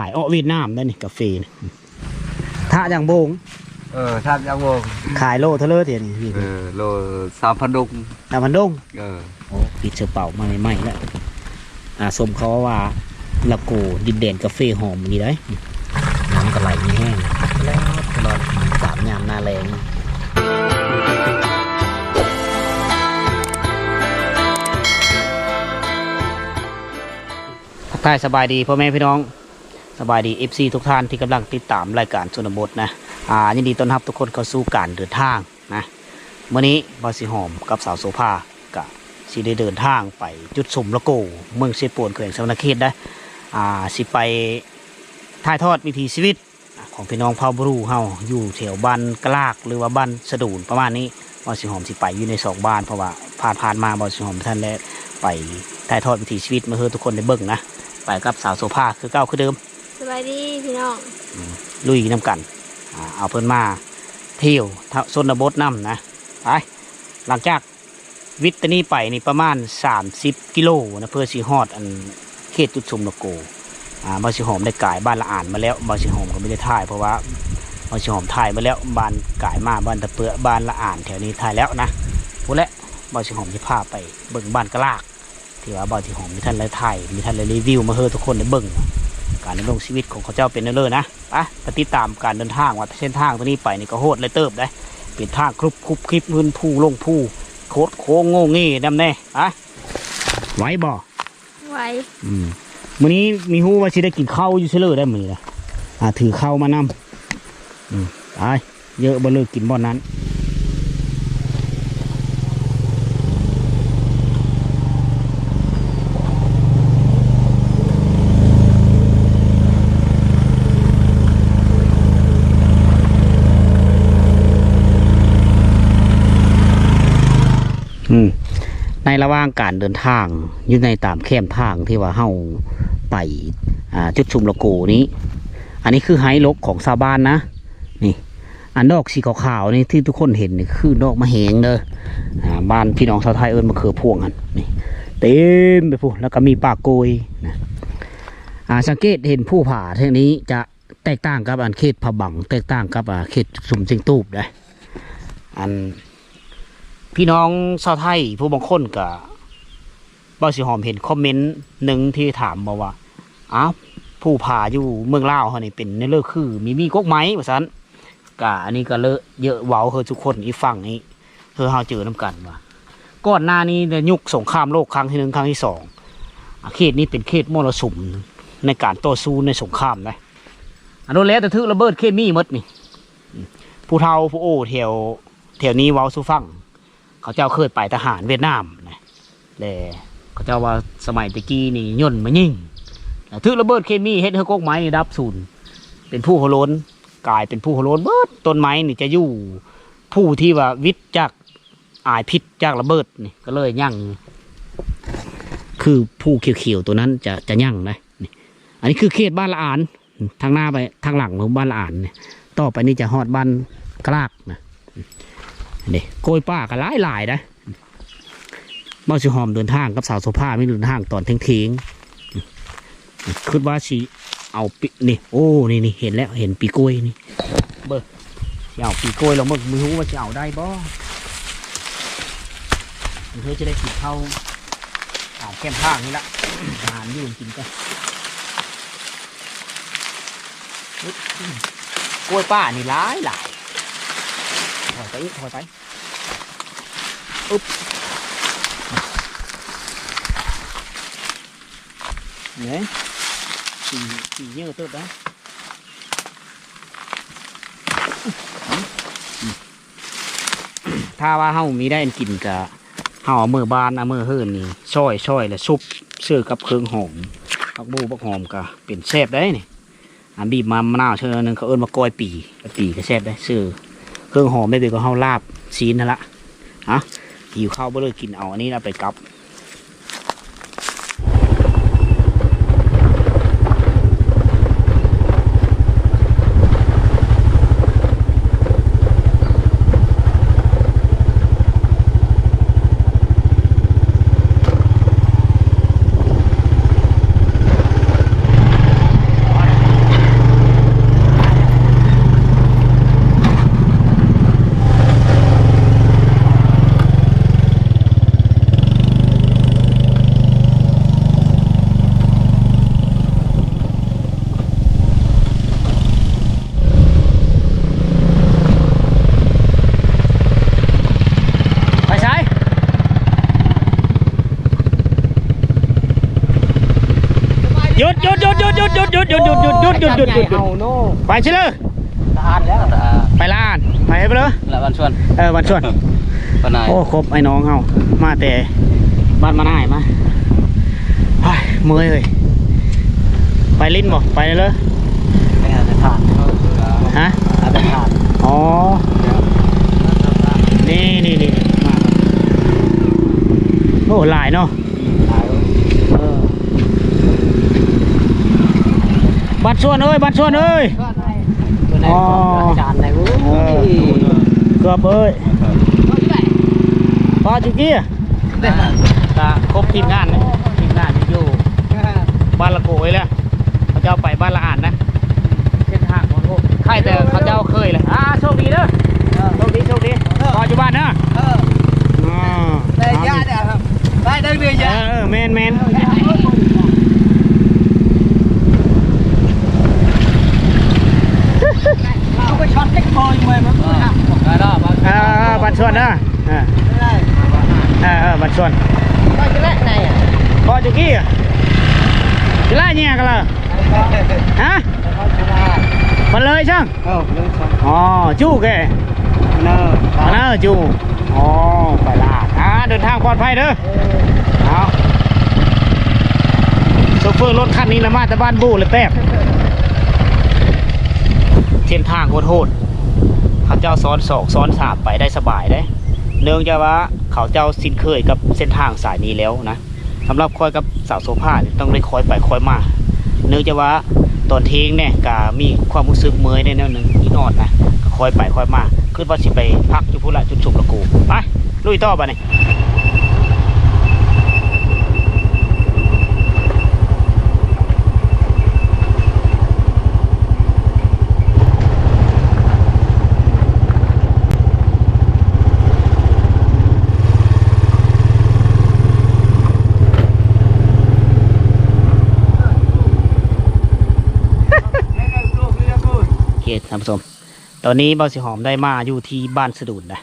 ายอ้อเวียดนามได้นี่กาแฟนี่ถ้าอย่างโบง เออท่านยังวงขายโลเท่าเลอเทียนี่พี่เออโลสามพันดุงตาพันดงเออโอ้ปิดเสือเป่ามาใหม่ๆแล้วอ่าสมเขาว่าละโกดินแดนกาแฟหอมดีได้น้ำกระไหลมีแห้งแล้วตลอดสามยามหน้าแรงทักทายสบายดีพ่อแม่พี่น้อง สบายดี FC ทุกท่านที่กำลังติดตามรายการชนบทนะอ่ายินดีต้อนรับทุกคนเข้าสู่การเดินทางนะเมื่อนี้บาสิหอมกับสาวโซภากับสิได้เดินทางไปจุดสมละโก เมืองเซปวนแขวงสวรรณเขตได้อ่าสิไปถ่ายทอดวิถีชีวิตของพี่น้องเผ่าบรูเฮาอยู่แถวบ้านกลากหรือว่าบ้านสะดูนประมาณนี้บาสิหอมสิไปอยู่ในสองบ้านเพราะว่าผ่านผ่านมาบาสิหอมท่านได้ไปถ่ายทอดวิถีชีวิตมาให้ทุกคนได้เบิ่งนะไปกับสาวโซภาคือเก้าคือเดิม บายดีพี่น้องลุยน้ำกันเอาเพิ่นมาเที่ยวทะชนบทน้ำนะไปหลังจากวิตนี้ไปนี่ประมาณ 30 กิโลนะเพื่อสีฮอดอันเขตจุดชมนโกอ่าบาสิหอมได้กายบ้านละอ่านมาแล้วบาสิหอมก็ไม่ได้ถ่ายเพราะว่าบาสิหอมถ่ายมาแล้วบ้านกายมาบ้านตะเปือบ้านละอ่านแถวนี้ถ่ายแล้วนะพูดแล้วบาสิหอมจะพาไปเบิ่งบ้านกระลากที่ว่าบาสิหอมมีท่านได้ถ่ายมีท่านได้รีวิวมาให้ทุกคนได้เบิ่ง การดำรงชีวิตของเขาเจ้าเป็นเรื่อยๆนะไปไปติดตามการเดินทางว่าเส้นทางตัวนี้ไปนี่ก็โหดเลยเติบได้เป็นทางครุบครุบคลิปพื้นผู้ลงผู้โคดโค้งโง่งี้ดำแน่อะไหว้บ่ไว้อืมมื้อนี้มีฮู้ว่าสิได้กินข้าวอยู่เฉลยได้มื้อนี้ละอ่าถือข้าวมานำอืมไปเยอะบ่เลิกกินบ่นั้นอืมใน ระหว่างการเดินทางอยู่ในตามแคมทางที่ว่าเฮาไปาจุดชุมละโกนี้ อันนี้คือไฮลกของชาวบ้านนะนี่อันดอกสีขาวๆนี่ที่ทุกคนเห็นนี่คือดอกมะเหงเด้อบ้านพี่น้องชาวไทยเอิ้นมะเขือพวงกันนี่เต็มไปพูแล้วก็มีป่าโกยนะอ่าสังเกตเห็นผู้ผ่าเท่านี้จะแตกต่างกับอันเขตผบังแตกต่างกับอ่าเขตสุ่มเจิงตูบได้อัน พี่น้องชาวไทย ผู้บางคนก็บ่สิหอมเห็นคอมเมนต์หนึ่งที่ถามมาว่าอ้าวผู้พาอยู่เมืองลาวเขานี่เป็นในเลือกคือ มีมีก๊กไม้ว่าซั่นกะอันนี้ก็เลอะเยอะเว้าเฮอทุกคนอีฝั่งนี้เฮอเฮาเจอน้กันว่าก่อนหน้านี้ในยุคสงครามโลกครั้งที่หนึ่งครั้งที่สองอะเขตนี้เป็นเขตมรสุมในการต่อสู้ในสงครามนะอันนั้นแล้วแต่ถือระเบิดเคมีมดนี่ ผู้เฒ่าผู้โอ้แถวแถวนี้เว้าสู่ฟัง เขาเจ้าเคยไปทหารเวียดนามนะแต่เขาเจ้าว่าสมัยตะกี้นี่ย่นมายิ่งถือระเบิดเคมีเฮ็ดให้กกไม้นี่ดับสูญเป็นผู้โหโลนกลายเป็นผู้โหโลนเบิดต้นไม้นี่จะอยู่ผู้ที่ว่าวิทย์จากอายพิษจากระเบิดนี่ก็เลยยั่งคือผู้เขียวๆตัวนั้นจะจะยั่งนะนี่อันนี้คือเขตบ้านละอานทางหน้าไปทางหลังของบ้านละอานเนี่ยต่อไปนี่จะฮอดบ้านกลากนะ นี่โกยป้าก็หลายหลายนะเมาสิหอมเดินทางกับสาวโซภาไม่เดินทางตอนเที่ยงเทียงๆคิดว่าสิเอาปีนี่โอ้นี่นี่เห็นแล้วเห็นปีกล้วยนี่เบิร์เอาปีกล้วยแล้วมึงไม่รู้ว่าจะเอาได้บ่เพื่อจะได้กินข้าวตามแก้มทางนี่ละอาหารยืนกินกันกล้วยป้านี่หลายหลาย ถอยไปอีกถอยไปอุ๊บเนี่ยสีสีเยอะเติบนะถ้าว่าเฮามีได้อันกินกะเฮาเอามือบานเอามือเฮิรนนี่ช่อยช่อยแล้วซุปเสื้อกับเครื่องหอมผักบูบักหอมกะเป็นแซ่บได้นี่อันบีบมามะนาวเชิญนึงเขาเอิ้นมากอยปีปีก็แซ่บได้ซื้อ เครื่องหอมได้ดีก็เฮาลาบซีนนั่นละฮะหิวข้าวบ่เลยกินเอาอันนี้นะไปกลับ ดหยุดหยุดหยุดหยุดหยุดหยุดหยุดหยุดหยุดเอาโน่ไปเชลยทานแล้วไปลานไปไปเลยละวันชวนเออวันชวนปนายโอ้ครบไอ้น้องเฮามาแต่บ้านมาหน้ายมาเฮ้ยเมื่อยเลยไปลิ้นบ่ไปเลยไปหาแต่ทานฮะหาแต่ทานอ๋อนี่นี่นี่โอ้หลายเนาะเออ บัตรส่วนเอ้ยบัตรส่วนเอ้ยตัวไหนจานไหนวู้เออเกือบเอ้ยพอจุกี้อะก็ครบทีมงานนะทีมงานที่อยู่บ้านละโกยแล้วเขาจะเอาไปบ้านละอ่านนะเส้นทางของโลกใครแต่เขาจะเอาเคยเลยอ่าโชคดีเด้อโชคดีโชคดีพออยู่บ้านเนอะอ่าได้ยาเนี่ยครับได้ได้เรือยาเออเออแมนแมน เอาไปช็อตเล็กพออยู่ไหมมั้งได้ได้บ้าง เออบัตรส่วนเนอะเออได้เออเออบัตรส่วนก็จะแลกไหนอะพอจุกี้อะจะไล่เนี่ยกันเลยฮะมาเลยช่างเออเรื่องช็อตอ๋อจู้แกเนอร์มาเนอะจู้อ๋อไปลาดอ่าเดินทางปลอดภัยเด้อเอาโซเฟอร์รถคันนี้ละมาแต่บ้านบูเลยแป๊บเส้นทางโคตรโหด เขาเจ้าซ้อนสองซ้อนสามไปได้สบายได้ เนื่องจากว่าเขาเจ้าสิ้นเคยกับเส้นทางสายนี้แล้วนะสำหรับคอยกับสาวโซฟาต้องได้คอยไปคอยมา เนื่องจากว่าตอนเทงเนี่ยกามีความรู้สึกเมื่อยในแนวหนึ่งนี่นอดนะคอยไปคอยมาขึ้นว่าสิไปพักอยู่พุ่ละจุดชุมละกูไปลุยต่อไปนี่ย อเคท่านผู้ชม ตอนนี้เบาสิหอมได้มาอยู่ที่บ้านสะดุนนะ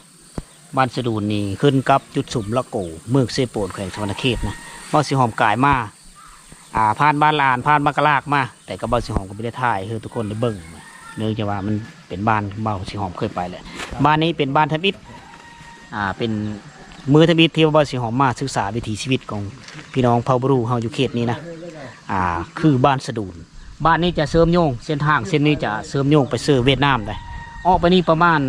บ้านสะดุนนี่ขึ้นกับจุดสุมละโกเมืองเซโปนแขวงสวรรณเขตนะเบาสิหอมกายมาอ่าผ่านบ้านลานผ่านบ้านกะลากมา แต่ก็เบาสิหอมก็ไม่ได้ถ่ายให้ทุกคนได้เบิ่งเนื่องจากว่ามันเป็นบ้านเบาสิหอมเคยไปแหละบ้านนี้เป็นบ้านทบิดอ่าเป็นมือทบิดที่เบาสิหอมมาศึกษาวิถีชีวิตของพี่น้องเผ่าบรูเฮาอยู่เขตนี้นะอ่าคือบ้านสะดุน บ้านนี้จะเสริมโยง เส้นทางเส้นนี้จะเสริมโยงไปซื้อเวียดนามได้ออกไปนี่ประมาณ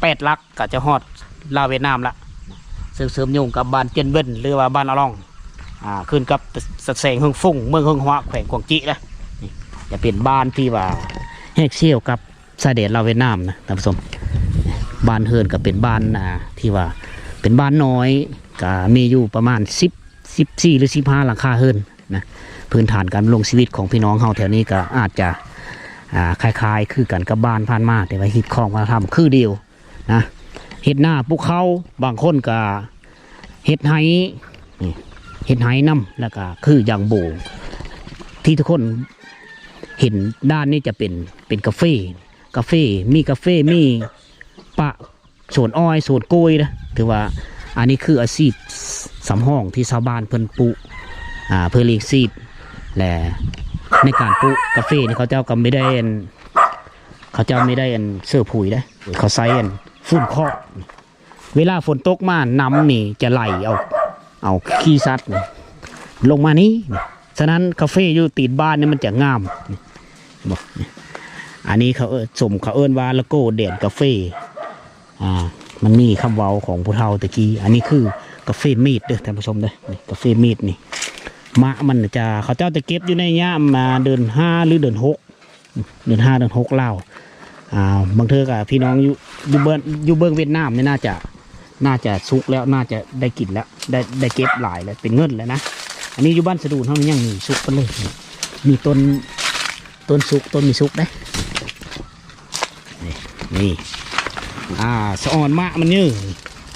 แปดลักก็จะฮอดลาวเวียดนามละเสริมเสริมโยงกับบ้านเจียนเบิ้นหรือว่าบ้านอลองอ่าขึ้นกับสะแสงเฮงฟุ้งเมืองเฮงฮวะแขวงกวางจินะจะเป็นบ้านที่ว่าแหกเชี่ยวกับชายแดนลาวเวียดนามนะท่านผู้ชมบ้านเฮินก็เป็นบ้านอ่าที่ว่าเป็นบ้านน้อยก็มีอยู่ประมาณสิบสิบสี่หรือสิบห้าหลังคาเฮินนะ พื้นฐานการดำรงชีวิตของพี่น้องเฮาแถวนี้ก็อาจจะคล้ายๆ คือกันกับบ้านผ่านมาแต่ว่าฮิตของมาทำคือเดียวนะเฮ็ดหน้าปุกเขาบางคนก็เฮ็ดไห้เฮ็ดไห้น้ำแล้วก็คืออย่างโบงที่ทุกคนเห็นด้านนี้จะเป็นเป็นกาแฟกาแฟมีกาแฟมีปะสวนอ้อยสวนกล้วยนะถือว่าอันนี้คืออาชีพสำห้องที่ชาวบ้านเพิ่นปลูกอ่าเพื่อเลี้ยงชีพ และในการปลูกกาแฟนี่เขาเจ้าก็ไม่ได้อันเขาเจ้าไม่ได้อันเสื้อผุยได้เขาใส่อันฝุ่นเคาะเวลาฝนตกมาน้ำนี่จะไหลเอาเอาขี้ซัดลงมานี้ฉะนั้นกาแฟอยู่ติดบ้านนี่มันจะงามบอกอันนี้เขาสมเขาเอิ้นว่าละโก้เด่นกาแฟอ่ามันมีคำเว้าของผู้เฒ่าตะกี้ อันนี้คือกาแฟมีดเด้อท่านผู้ชมเด้อกาแฟมีดนี่ มะมันจะเขาเจ้าจะเก็บอยู่ในย่ามมาเดือนห้าหรือเดือนหกเดือนห้าเดือนหกเล่าวอ่าบางเทอกับพี่น้องอยู่อยู่เบิ้งอยู่เบิ้งเวียดนามเนี่ยน่าจะน่าจะสุกแล้วน่าจะได้กินแล้ว ได้ได้เก็บหลายแล้วเป็นเงินแล้วนะอันนี้อยู่บ้านสะดูนเท่านี้ยังมีสุกกันเลย มีต้นต้นสุกต้นมีสุกได้นี่นี่อ่าสะออนมะมันเยอ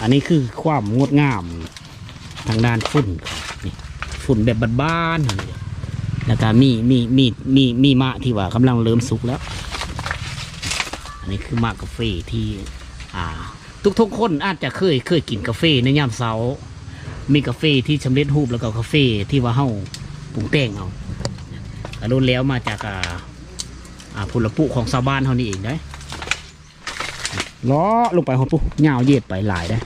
อันนี้คือความงดงามทางด้านฝุ่น ฝุ่นแบบบ้านๆแล้วก็มีมีมีมีมีมะที่ว่ากำลังเริ่มสุกแล้ว อันนี้คือมะกาแฟที่ อ่า ทุกทุกๆคนอาจจะเคยเคยกินกาแฟในยามเช้ามีกาแฟที่สำเร็จรูปแล้วก็กาแฟที่ว่าเฮาปรุงแต่งเอากระโดนแล้วมาจากอ่าอ่าผลปุของชาวบ้านเท่านี้เองได้ล้อลงไปหดปุ๊ยาวเยียดไปหลายได้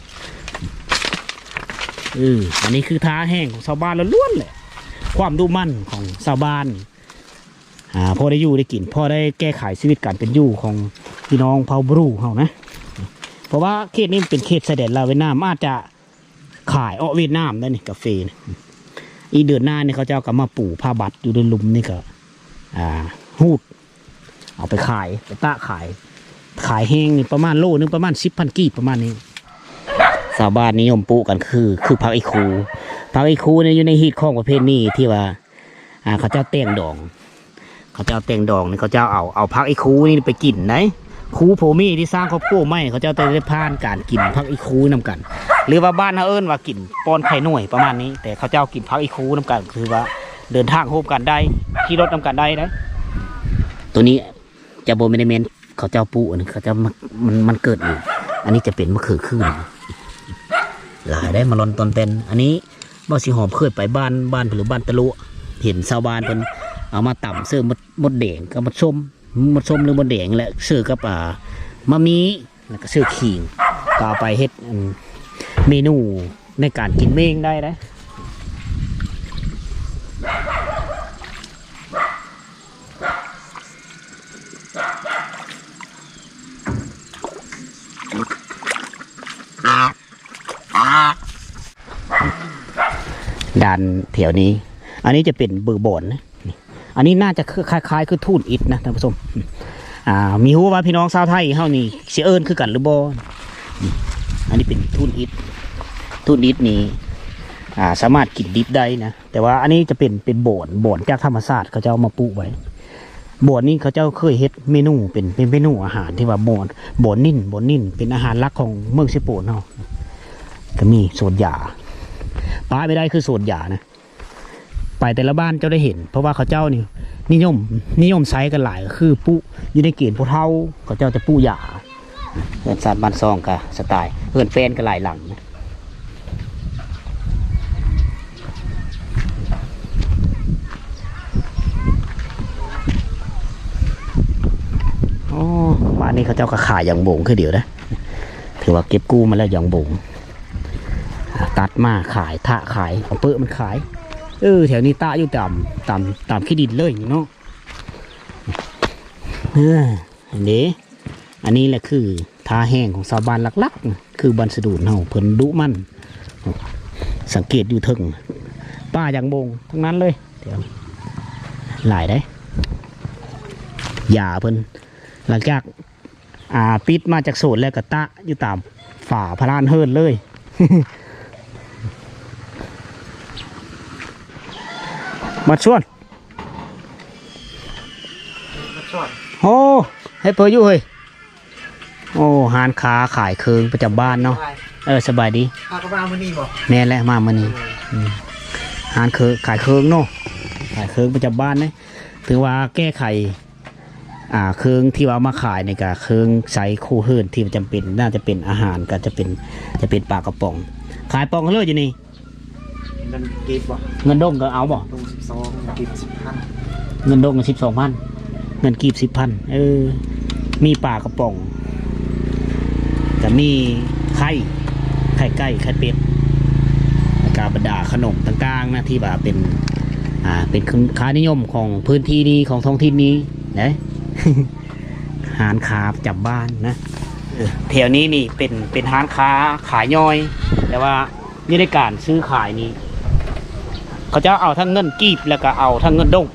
เอออันนี้คือท้าแห้งของชาวบ้านล้วนๆเลยความดูมั่นของชาวบ้านอ่าพอได้อยู่ได้กินพอได้แก้ไขชีวิตการเป็นอยู่ของพี่น้องเผ่าบรูเขานะ เพราะว่าเขตนี้เป็นเขตเสด็จลาวเวียดนามอาจจะขายออเวียดนามได้นี่กาแฟนี่อีเดือนหน้านี่เขาจะเอากลับมาปลูกผ้าบัตรอยู่ในลุมนี่ก็อ่าหูด เอาไปขายไปตะขาย ขายแห้งนี่ประมาณโลนึงประมาณสิบพันกีบประมาณนี้ ชาวบ้านนิยมปลูกกันคือ คือพักไอคูพักไอคูเนี่ยอยู่ในฮีตของประเภทนี้ที่ว่า อ่า เขาเจ้าเต่งดอง เขาเจ้าเต่งดองนี่เขาเจ้าเอาเอาพักไอคูนี่ไปกินไหนคูโพมี่ที่สร้างครอบครัวไม่เขาเจะได้ผ่านการกินพักอีคูนำกัน หรือว่าบ้านเขาเอิ้นว่ากินปอนไข่หน่วยประมาณนี้ แต่เขาเจ้ากินพักอีคูนำกัน คือว่าเดินทางโฮมกันได้ขี่รถนำกันได้นะตัวนี้จะโบเมนเมนเขาเจ้าปูอันเขาเจ้ามันมันมันเกิดอยู่อันนี้จะเป็นมะเขือขึ้น หลายได้มาลอนตอนเต้นอันนี้บ่สิหอมเคยไปบ้านบ้านหรือบ้านตะลุเห็นชาวบ้านเป็นเอามาต่ำเสื้อมดมดแดงกับมดส้มมดส้มหรือมดแดงแหละซื้อกับอ่ามะมีแล้วก็ซื้อขิงก็เอไปเฮ็ดเมนูในการกินเมงได้นะ ด่านแถวนี้ อันนี้จะเป็นเบอบอนนะอันนี้น่าจะคล้ายๆ คือทูนอิฐนะท่านผู้ชมอ่ามีหัวว่าพี่น้องชาวไทยเฮานี่เสียเอิญคือกันหรือบอืมอันนี้เป็นทูนอิฐทูนอิฐนี่อ่าสามารถกินดิบได้นะแต่ว่าอันนี้จะเป็นเป็นโบนโบนจากธรรมชาติเขาจะเอามาปลูกไว้โบนนี่เขาเจ้าเคยเฮ็ดเมนูเป็นเป็นเมนูอาหารที่ว่าโบนโบนนิ่นโบนนิ่นเป็นอาหารหลักของเมืองเซโปนเฮาะ ก็มีโซนหยาป้าไปได้คือโซนหยานะไปแต่ละบ้านเจ้าได้เห็น เพราะว่าเขาเจ้านี่นิยม นิยมใช้กันหลายคือปูอยู่ในเกณฑ์ผู้เฒ่าเขาเจ้าจะปูหยาเพื่อนสารบ้านซองกับสไตล์เพื่อนแฟนกันหลายหลังนะโอ้บ้านนี้เขาเจ้าก็ขายอย่างบงคือเดี๋ยวนะ ถือว่าเก็บกู้มาแล้วอย่างบง ตัดมาขายทะขายเอาเปื้อมันขาย เออแถวนี้ตาอยู่ต่ำต่ำต่ำขี้ดินเลยเนาะเอออันนี้อันนี้แหละคือทาแห้งของชาวบ้านหลักๆ คือบันสะดูนเฮาเพิ่นดุมัน สังเกตอยู่เทึงป้าอย่างบงทั้งนั้นเลยเดี๋ยวหลายได้ยาเพิ่นหลังจากอ่าปิดมาจากโสดแล้วก็ตะอยู่ตามฝ่าพระลานเฮิรนเลย มาชวนโอ้ให้เปิดอยู่เฮ้ยโอ้หานค้าขายเคืองประจำบ้านเนาะเออสบายดีพากระบามือนี่บ่แม่นแหละมามื่อนี้อืมหานเคืองขายเคืองเนาะขายเคืองประจำบ้านเนี่ยถือว่าแก้ไขอ่าเคืองที่ว่าเอามาขายในกะเคืองใช้คู่เฮิรนที่จำเป็นน่าจะเป็นอาหารก็จะเป็นจะเป็นปลากระป๋อง ขายปองเขาเลยอยู่นี่เงินกีบบ่เงินดงก็เอาบ่ตรง สองกีบสิบพันเงินดงสิบสองพันเงินกีบสิบพันเออ มีปลากระป๋องแต่มีไข่ไข่ไก่ไข่เป็ดกาบรรดาขนมต่างๆนะที่แบบเป็น อ่า เป็นค้านิยมของพื้นที่นี้ของท้องถิ่นนี้นะหารค้าจับบ้านนะเออแถวนี้นี่เป็นเป็นร้านค้าขายย่อย แต่ว่านี่ในการซื้อขายนี่ เขาจะเอาทั้งเงินกีบแล้วก็เอาทั้งเงินดง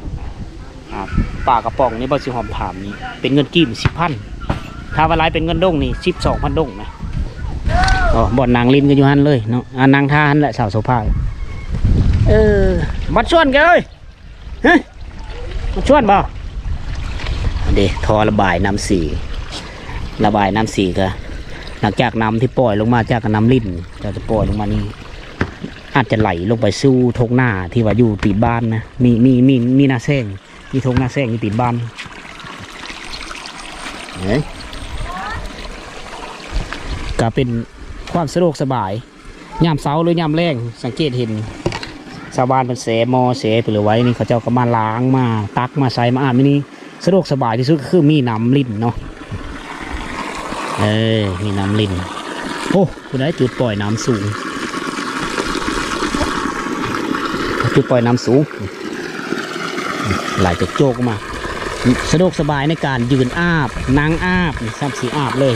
ปลากระป๋องนี่บอสิหอมถามนี่เป็นเงินกีบสิบพันถ้าว่าไรเป็นเงินดงนี่สิบสองพันดงนะอ๋อบ่อนนางลินกันอยู่ฮันเลยเนาะนางท่าฮันแหละสาวโสภาเออมาชวนกันเลยเฮ้ยมาชวนบ่เดทอระบายน้ำสีระบายน้ำสีก็หลังจากน้ำที่ปล่อยลงมาจากน้ำลิ้นจะจะปล่อยลงมานี่ อาจจะไหลลงไปสู่ทงหน้าที่ว่าอยู่ติดบ้านนะมีมีมีมีหน้าแซงมีทงหน้าแซงอยู่ติดบ้านเฮ้ยก็เป็นความสะดวกสบายยามเช้าหรือยามแรงสังเกตเห็นชาวบ้านเป็นเสหมอเสไปเหลือไว้นี่เขาเจ้าก็มาล้างมาตักมาใส่มาอาบนี่สะดวกสบายที่สุดก็คือมีน้ำลิ้นเนาะเออมีน้ำลิ้นโอ้คุณได้จุดปล่อยน้ำสูง จุดปล่อยน้ำสูงไหลจากโจกมา สะดวกสบายในการยืนอาบนั่งอาบซ้ำสีอาบเลย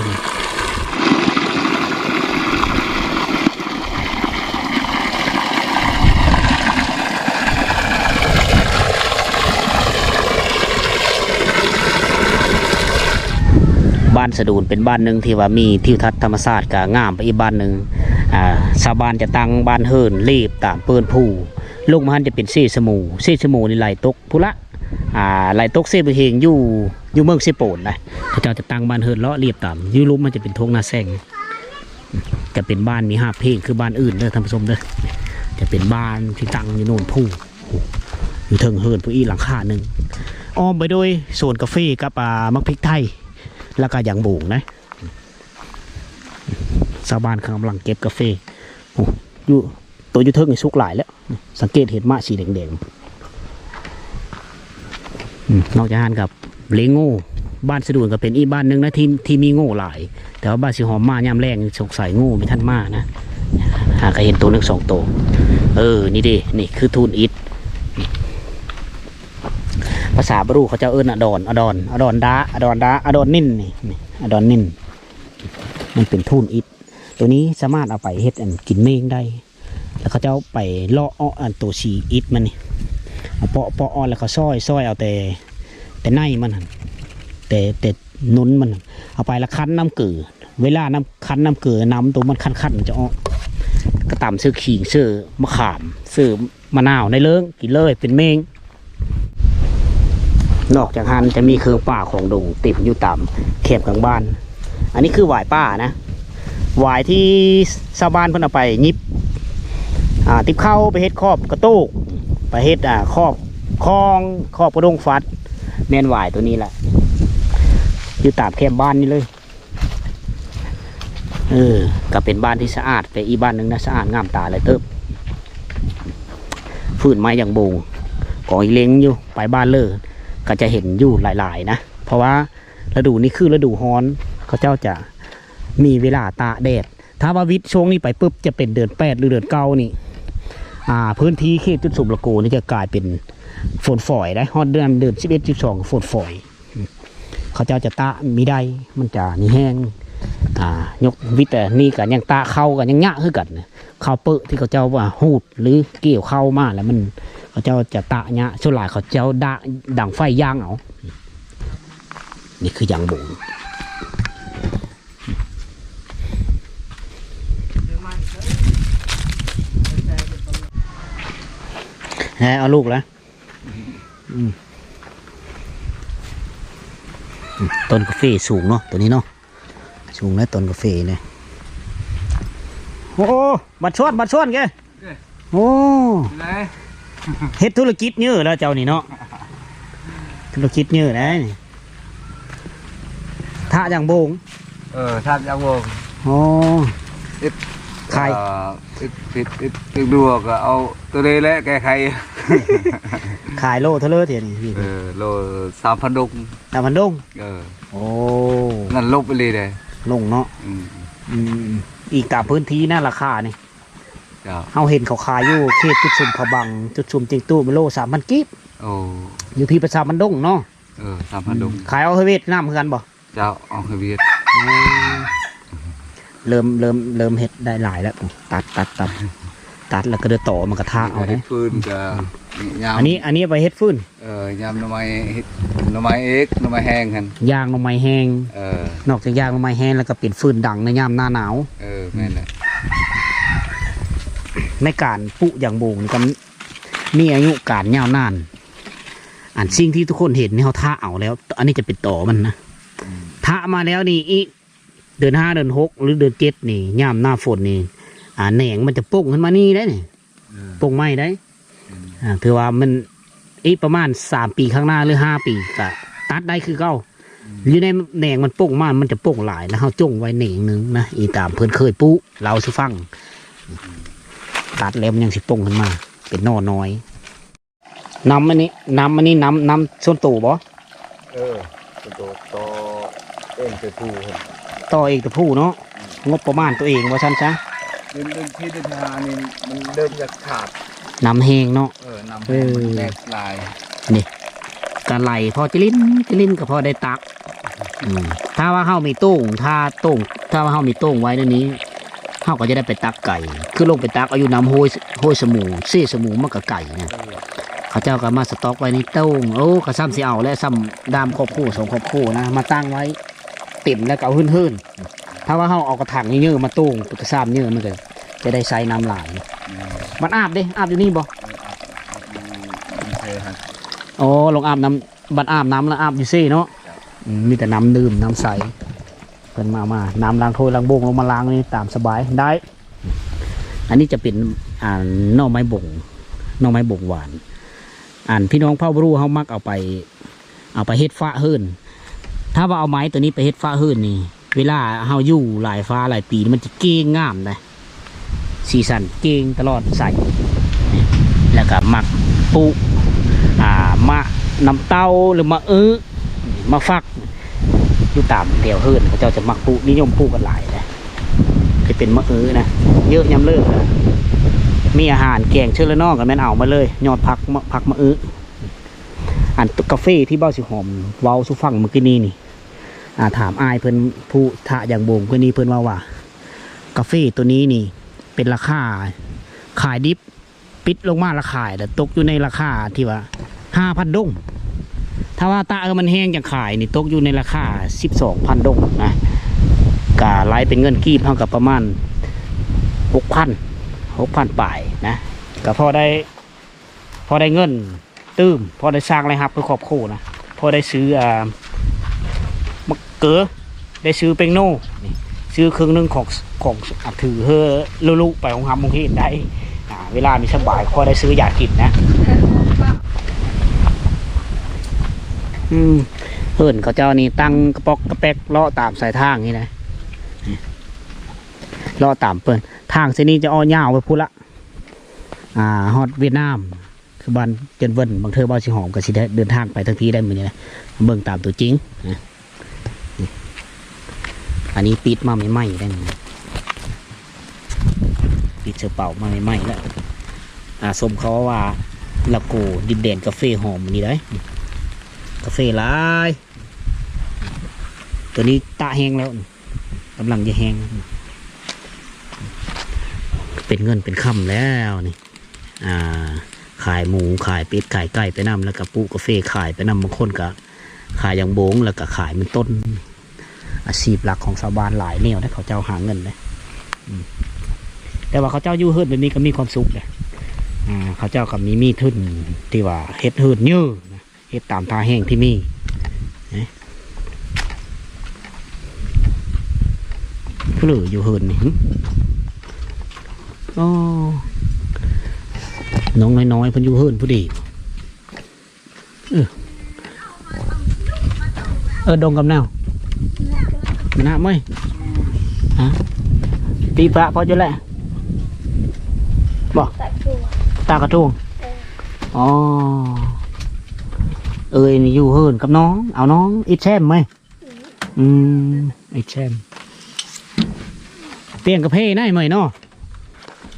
บ้านสะดูนเป็นบ้านหนึ่งที่ว่ามีทิวทัศน์ธรรมศาสตร์กับงามไปอีกบ้านหนึ่งอ่าชาวบ้านจะตั้งบ้านเฮิรนรีบตามเปินผู้ ลูกมันจะเป็นเซ่สมูเซ่สมูนี่ไหลตกพุละอ่าไหลตกเซบเฮงอยู่อยู่เมืองเซโปนนะพระเจ้าจะตั้งบ้านเฮิรนเลาะเรียบต่ำยูรุมมันจะเป็นทงนาแซงจะเป็นบ้านมีห้าเพลงคือบ้านอื่นเด้อท่านผู้ชมเด้อจะเป็นบ้านที่ตั้งอยู่โน่นผู้อยู่เทิงเฮิรนผู้อีหลังคาหนึ่งอ้อมไปด้วยโซนกาแฟกับอ่ามักพริกไทยแล้วก็อย่างบุงนะชาวบ้านกำลังเก็บกาแฟโอ้อยู่ ตัวยูเทิงนี่สุกหลายแล้ว สังเกตเห็นมะสีแดงๆนอกจากนั้นกับเลี้ยงงูบ้านสะดวนก็เป็นอีบ้านหนึ่งนะที่ที่มีงูหลาย แต่ว่าบ้านสีหอมมายามแรงสงสัยงูมีท่านมานะหากเห็นตัวหนึ่งสองตัวเออ นี่ดินี่คือทูนอิดภาษาบรูเขาจะเอิ้นอดอนอดอนอดอนดาอดอนดาอดอนนินนี่นี่อดอนนินมันเป็นทูนอิดตัวนี้สามารถเอาไปเฮ็ดอันกินเมงได้ แล้วเขาจะเอาไปเลาะอาอันตัวชีอิดมันนี่เอาเปาะเปาะอ่อนแล้วก็ซอยซอยเอาแต่ แต่ในมันหั่นแต่แต่นุนมัน เอาไปแล้วคั้นน้ำเกลือเวลาน้ำคั้นน้ำเกลือน้ำตัวมันคั้นๆมันจะอ้อกก็ตำซื้อขิงซื้อมะขามซื้อมะนาวในเลิ้งกินเลยเป็นเมงนอกจากหันจะมีเครื่องป่าของดงติดอยู่ตามเขบกลางบ้าน อันนี้คือหวายป้านะหวายที่ชาวบ้านเพิ่นเอาไปยิบ อ่าติบเข้าไปเฮ็ดครอบกระโตกไปเฮ็ดอ่าครอบคลองครอบกระดงฟัดแมนหวายตัวนี้แหละอยู่ตามแคมบ้านนี่เลยเออก็เป็นบ้านที่สะอาด แต่อีบ้านหนึ่งนะสะอาดงามตาเลยเติบฟืนไม้อย่างโบงก่ออีเล้งอยู่ไปบ้านเลยก็จะเห็นอยู่หลาย ๆ นะ เพราะว่าฤดูนี้คือฤดูฮ้อนเขาเจ้าจะมีเวลาตาแดด ถ้าว่าวิทย์ช่วงนี้ไปปุ๊บจะเป็นเดือนแปดหรือเดือนเก้านี่ อ่าพื้นที่เขตจุดสูบละโกนี่จะกลายเป็นฝนฝอยได้ฮอดเดือนเดือนสิบเอ็ดสิบสองฝนฝอยเขาเจ้าจะตะมีได้มันจะนี่แห้งอ่ายกวิแต่นี่กันยังตะเข้ากันยังยะคือกันนะข้าวเปอะที่เขาเจ้าว่าหูดหรือเกี่ยวเข้ามาแล้วมันเขาเจ้าจะตะยะส่วนหลายเขาเจ้าดะดังไฟย่างเอานี่คือยางบุง แฮเอาลูกแล้วอืมอืมต้นกาแฟสูงเนาะตัวนี้เนาะสูงแล้วต้นกาแฟเนี่ยโอ้บัดชวนบัดชวนแกโอ้ไหนเฮ็ดธุรกิจเยอะแล้วเจ้านี่เนาะธุรกิจเยอะนะนี่ท่าอย่างโบงเออทำยังวงโอ้ใครเอ่ออิดอิดอิดตึกดัวก็เอาตัวนี้แหละแกใคร ขายโลเทเลอร์เทียนี่พี่เออโลสามพันดงดาวพันดงเออโอ้นั่นลบไปเลยเลยลงเนาะอืมอืมอีกตามพื้นที่น่าราคานี่เจ้าเฮาเห็นเขาขายอยู่เขตจุดชุมพะบัง จุดชุมเจียงตู้มันโลสามพันกิบโอ้อยู่ที่ประชาบันดงเนาะเออสามพันดงขายเอาเฮเวทน้ำเพื่อนบ่เจ้าเอาเฮเวียดเริ่มเริ่มเริ่มเฮ็ดได้หลายแล้วตัดตัดตัด ตัดแล้วก็เดือต่อมันกระทะเอาเฮ็เด้ดฟืนก็ยามอันนี้อันนี้ไปเฮ็ดฟื้นเออยามหน่อไม้เฮ็ดหน่อไม้เอกหน่อไม้แห้งหั่นยางลงไม้แห้งเออนอกจากยางลงไม้แห้งแล้วก็เป็นฟืนดังในยามหน้าหนาวเออแม่นแหละในการปลูกอย่างโบงนี่ก็มีอายุการยาวนานอันสิ่งที่ทุกคนเห็นนี่เขาท่าเอาแล้ว อันนี้จะเป็นต่อมันนะท่ามาแล้วนี่อีเดือนห้าเดือนหกหรือเดือนเจ็ดนี่ยามหน้าฝนนี่ อ่าแหนงมันจะโป่งขึ้นมานี่ได้นี่เออโป่งไม้ได้อ่าถือว่ามันอีกประมาณสามปีข้างหน้าหรือห้าปีก็ตัดได้คือเก้าอยู่ในแหนงมันโป่งมากมันจะโป่งหลายแล้วเขาจงไว้แหนงหนึ่งนะอีตามเพื่อนเคยปุ๊เราสิฟังตัดแล้วมันยังสิโป่งขึ้นมา เป็นหน่อน้อยน้ำอันนี้น้ำอันนี้น้ำน้ำส้นตู่บ่เออเป็นตัวโตเอ็นไปผู้เห็นต่อเองแต่ผู้เนาะงบประมาณตัวเองว่าฉันซะ เดินเดินที่เดินทางนี่มันเริ่มจะขาดน้ำแห้งเนาะ เออนำเอให้อมันแตกลายกะไหลพอจะลิ้นจะลิ้นก็พอได้ตักอืมถ้าว่าเฮามีตู้งถ้าตู้งถ้าว่าเฮามีตู้งไว้ในนี้เฮาก็จะได้ไปตักไก่ คือลงไปตักเอาอยู่น้ำห้วยห้วยสมูเซี่สมูมันก็ไก่นะเออเขาเจ้าก็มาสต็อกไว้ในตู้งโอ้ก็ซ้ำสิเอาและซ้ำดามครอบคู่สองครอบคู่นะมาตั้งไว้เต็มแล้วก็เอาหื้นๆ ถ้าว่าเฮาเอากระถางเยอะๆมาตู้งกระซ้ำเยอะมันก็จะได้ใช้น้ำหลายมันอาบเด้อาบอยู่นี่บ่อออับอับมันมันเคยหันโอ้ลงอาบน้ำบัดอาบน้ำแล้วอาบอยู่ซี่เนาะมีแต่น้ำดื่มน้ำใสเพิ่นมามาน้ำล้างถ้วยล้างโบงลงมาล้างนี่ตามสบายได้ อันนี้จะเป็นอ่าหน่อไม้บ่งน่อไม้บ่งหวาน อ่านพี่น้องเผ่าบรูเขามักเอาไป เอาไปเฮ็ดฟ้าเฮิรนถ้าว่าเอาไม้ตัวนี้ไปเฮ็ดฟ้าเฮิรนนี่ เวลาเฮาอยู่หลายฟ้าหลายปีมันจะเก้งงามเลยสีสันเก้งตลอดใส่แล้วก็มักปุอ่ามะน้ำเต้าหรือมะเอื้อมะฟักอยู่ตามแถวเฮิรนเขาเจ้าจะมักปุนิยมปลูกกันหลายเลยจะเป็นมะเอื้อนะเยอะยำเลิกนะมีอาหารแกงเชื้อละนอกกันแม่นเอามาเลย ยอดพักมะพักมะเอื้ออันกาแฟที่เบ้าสิหอมเว้าสุฟังเมื่อกี้นี้นี่ ถามอายเพิ่นผู้ทะอย่างโบงเพื่อนนี้เพิ่นว่าว่า กาแฟตัวนี้นี่ เป็นราคาขายดิบปิดลงมาราคายแต่ตกอยู่ในราคาที่ว่าห้าพันดงถ้าว่าตาเออมันแห้งอย่างขายนี่ตกอยู่ในราคาสิบสองพันดงนะกาไล่เป็นเงินกีบเท่ากับประมาณหกพันหกพันป่ายนะก็พอได้ พอได้เงินตื้มพอได้สร้างไรายรับเพื่อครอบครัวนะพอได้ซื้ออ่า เก๋อได้ซื้อเป็งโน่ซื้อเครื่องหนึ่งของของอถือเฮอลุๆไปของทำมงเฮนได้เวลามีสบายก็ได้ซื้ออยากกินนะ อืมเฮิ่อนเขาเจ้านี่ตั้งกระปอกกระแป๊กเลาะตามสายทางนี่นะเลาะตามเปิ้นทางเส้นนี้จะอ้อยาวไปพูดละ อ่าฮอดเวียดนาม คือบ้านเจนเวินบางเธอบ้านสิหอมก็สิได้เดินทางไปทั้งทีได้เหมือนนี้นะเบิ่งตามตัวจริงนะ อันนี้ปิดมาไม่ไหม้ได้มั้ยปิดเสือเป่ามาไม่ไหม้แล้วอ่าสมเขาว่าละโกดินแดนกาแฟหอมนี่ได้กาแฟลายตัวนี้ตะแห้งแล้วกำลังจะแห้งเป็นเงินเป็นคำแล้วนี่อ่าขายหมูขายเป็ดขายไก่ไปนำแล้วก็ปูกาแฟขายไปนำบางคนก็ขายอย่างโบงแล้วก็ขายเป็นต้น อาชีพหลักของชาวบ้านหลายแนวนะเขาเจ้าหาเงินเลยแต่ว่าเขาเจ้ายู่เฮิรนแบบนี้ก็มีความสุขเลยอ่าเขาเจ้าก็มีมีทุนที่ว่าเฮ็ดเฮิรนเยอะนะเฮ็ดตามทาแห้งที่มีนะเพื่ออยู่เฮิรนนี่หึอ๋อน้องน้อยๆพิ่นอยู่เฮิรนผู้ดีเออเออดงกับแนว Mình hạm ơi Hả Tí phạ phó cho lại Bỏ ตัดตัว Ta cả chuồng Ồ Ơi này dù hơn cấp nó Áo nó ít xem mày Ừm Ít xem Tiền cà phê này mày nó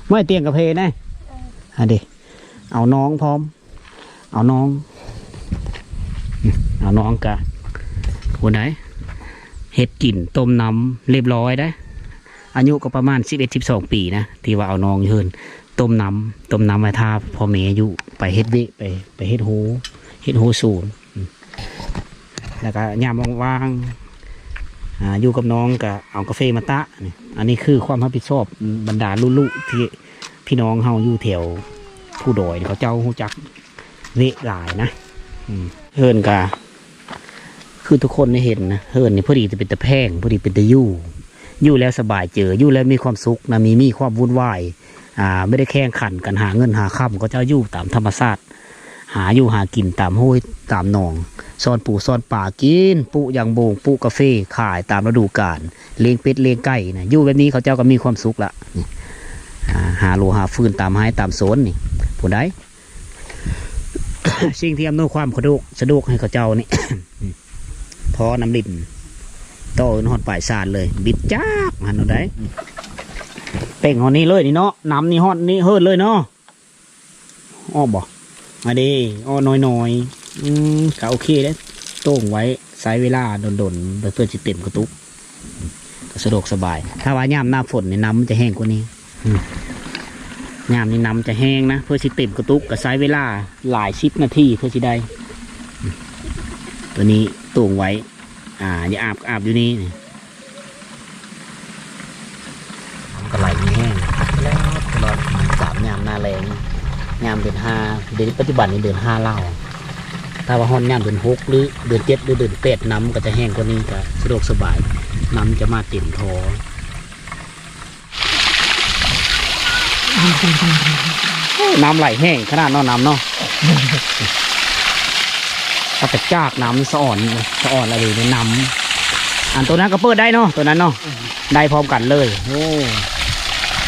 Mày tiền cà phê này À đi Áo nón phóm Áo nón Ừ, Áo nón cả Của đấy เห็ เฮ็ดกลิ่นต้มน้ำเรียบร้อยได้อายุก็ประมาณสิบเอ็ดสิบสองปีนะที่ว่าเอาน้องยืนต้มน้ำต้มน้ำไว้ท่าพ่อแม่อายุไปเฮ็ดวะไปไปเฮ็ดโฮเฮ็ดโฮศูนย์แล้วก็ยามว่างๆอ่าอยู่กับน้องก็เอากาแฟมาตะอันนี้คือความรับผิดชอบบรรดาลุๆที่พี่น้องเฮาอยู่แถวผู้ดอยเขาเจ้าหูจักเวหลายนะเฮินกา คือทุกคนเห็นนะเฮิร์นนี่พอดีจะเป็นตะแพงพอดีเป็นตะยู่ยู่แล้วสบายเจออยู่แล้วมีความสุขนะมีมีความวุ่นวายอ่าไม่ได้แข่งขันกันหาเงินหาค่ำก็เจ้าอยู่ตามธรรมชาติหาอยู่หากินตามห้วยตามหนองซ่อนปูซ่อนป่ากินปูอย่างโบงปูกาแฟขายตามฤดูกาลเลี้ยงเป็ดเลี้ยงไก่นะอยู่แบบนี้เขาเจ้าก็มีความสุขละหาโลหาฟืนตามไม้ตามโซนนี่ผู้ใดสิ่งที่อำนวยความสะดวกสะดวกให้เขาเจ้านี่ ท่อน้ำดินต่ออื่นหอดปลายสาดเลย บิดจ้าหันเอาได้เป่งหอดนี้เลยนี่เนาะน้ำนี่หอดนี่เฮิดเลยเนาะอ้อบอกมาดีอ้อน้อยน้อยๆอืมก็โอเคเลยโต้งไว้ใช้เวลาโดนๆโดยเพื่อจิเต็มกระตุกก็สะดวกสบาย ถ้าว่ายามหน้าฝนเนี่ยน้ำมันจะแห้งกว่านี้อืมยามนี้น้ำจะแห้งนะเพื่อสิเต็มกระตุกก็ใช้เวลาหลายสิบนาทีเพื่อสิได้ ตัวนี้ ต้งไว้ อ่าอย่อาบอาบอยู่นี่นี่มันก็ไหลแห้งแล้วตลอดสามยามหน้าแรงยามเดือนห้าเดือนปัจจุบันนี้เดือนห้าเล่าถ้าว่าฮอนยามเดือนหกหรือเดือนเจ็ดหรือเดือนแปดน้ำก็จะแห้งกว่านี้ก็สะดวกสบายน้ำจะมาเต็มทอโอ้น้ำไหลแห้งขนาดเนอน้ำเนาะ ก็จะจากน้ำสะอ่อนสะอ่อนอะไรในน้ำอันตัวนั้นก็เปิดได้เนาะตัวนั้นเนาะได้พร้อมกันเลยโอ้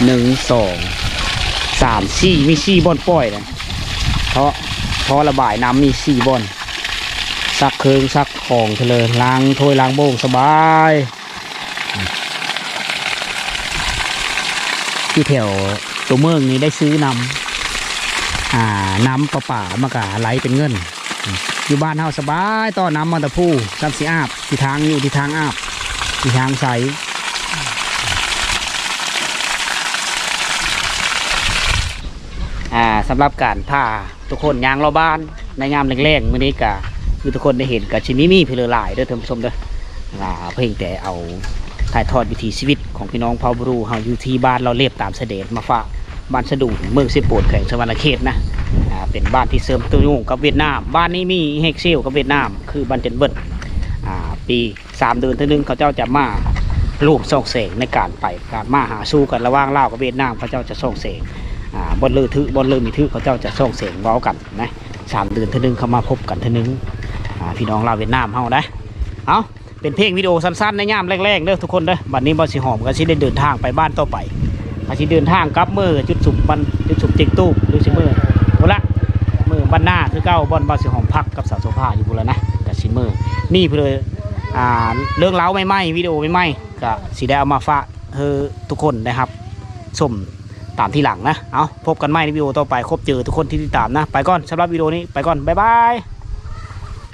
หนึ่งสองสามสี่มีสี่บอนปล่อยเลยเพราะเพราะระบายน้ำมีสี่บอนซักเครื่องซักของเฉลยล้างถ้วยล้างโบงสบายที่แถวตัวเมืองนี้ได้ซื้อน้ำอ่าน้ำประป่ามากะไหลเป็นเงิน อยู่บ้านเฮาสบายต่อน้ำมันตะพูซ้ำสีอาบที่ทางอยู่ที่ทางอาบที่ทางใสอ่าสำหรับการพาทุกคนยางเราบ้านในงามแรงๆมื้อนี้ก็คือทุกคนได้เห็นกับชิมิมีเพลหลายเด้อท่านผู้ชมเด้ออ่าเพียงแต่เอาถ่ายทอดวิถีชีวิตของพี่น้องเผ่าบรูเฮาอยู่ที่บ้านเราเรียบตามเสด็จมาฝากบ้านสะดุงเมืองสิโปวดแขวงสวรรณเขตนะ เป็นบ้านที่เสริมตัวยุ่งกับเวียดนาม บ้านนี้มีเฮกเซลกับเวียดนาม คือบ้านเจนเบิร์ดปีสามเดือนเท่านึงเขาเจ้าจะมารูปส่งเสกในการไปการมาหาสู้กันระหว่างลาวกับเวียดนามเขาเจ้าจะส่งเสกบนเรือถือบนเรือมีถือเขาเจ้าจะส่งเสกเว้ากันนะสามเดือนเท่านึงเขามาพบกันเท่านึงอ่าพี่น้องลาวเวียดนามเฮาได้เอาเป็นเพลงวิดีโอสั้นๆในย่ามแรกๆเด้อทุกคนเด้อบัดนี้บอสิหอมก็สิได้เดินทางไปบ้านต่อไปอาสิเดินทางกลับมือจุดสุบบันจุดสุบเจงตู้หรือสิมือเอ มือบ้านหน้าคือเก้าบอลบาสิหอมพักกับสาวโซฟาอยู่บุรณะกับซิมเมอร์นี่เพื่ออ่าเรื่องเล้าไม่ไหมวิดีโอไม่ไหมกับสีได้เอามาฝากเฮอทุกคนนะครับชมตามที่หลังนะ เอาพบกันใหม่ในวิดีโอต่อไปครบเจอทุกคนที่ติดตามนะ ไปก่อนสำหรับวิดีโอนี้ไปก่อน บ๊ายบาย